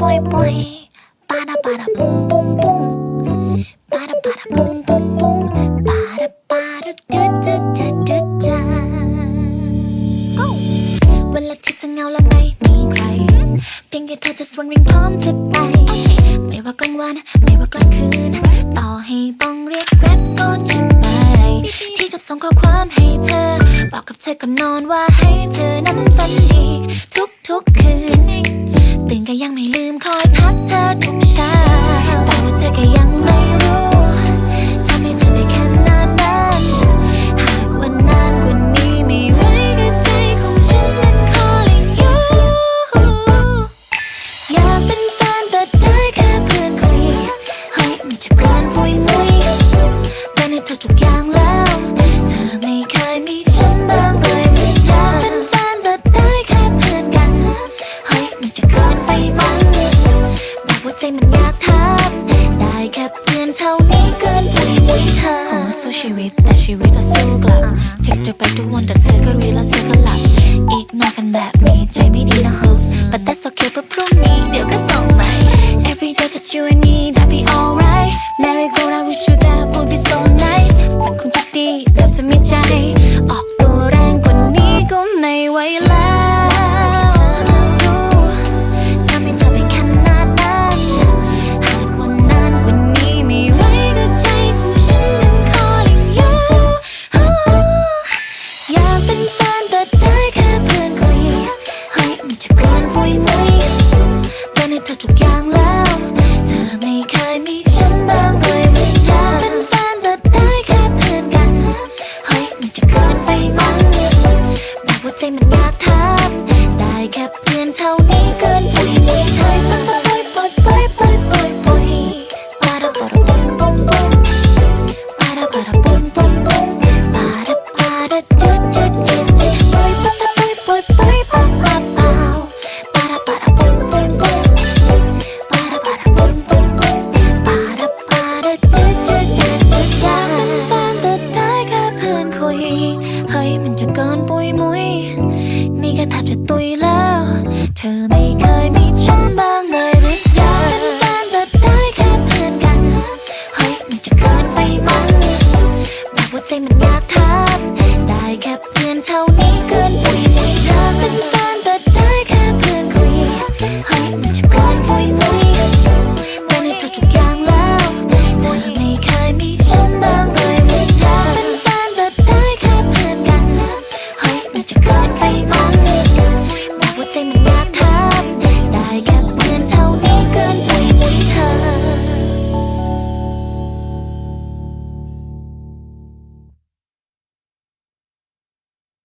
boy boy para para boom boom boom para para boom boom boom para para do do do do do เวลาที่เธอเหงาและไม่มีใคร เพียงแค่เธอจะสวนวิ่งพร้อมจะไป ไม่ว่ากลางวัน ไม่ว่ากลางคืน ต่อให้ต้องเรียกแกร็บก็จะไป ที่จะส่งข้อความให้เธอ บอกกับเธอก่อนนอนว่าให้เธอนั้นฝันดี เพื่อนเท่านี้เกินปุยมุยเธอโอ้สู้ชีวิตแต่ชีวิตเราสู้กลับ text เธอไปทุกวันแต่เธอก็รีแล้วเธอก็หลับอีกนอกกันแบบนี้ใจไม่ดีนะ huff but that's okay เพราะพรุ่งนี้เดี๋ยวก็ส่งใหม่ every day just you and me that be alright Merry go round with you that would be so nice มันคงจะดีเธอจะมีใจางแล้ว เธอไม่เคยมีฉันบ้างเลยไม่เธอเป็นแฟนแต่ได้แค่เพื่อนกัน เฮ้ยมันจะเกินไปมั้งแบบว่าใจมันอยากทำได้แค่เพื่อนเท่านี้น ใจมันอยากทำได้แค่เพื่อนเท่านี้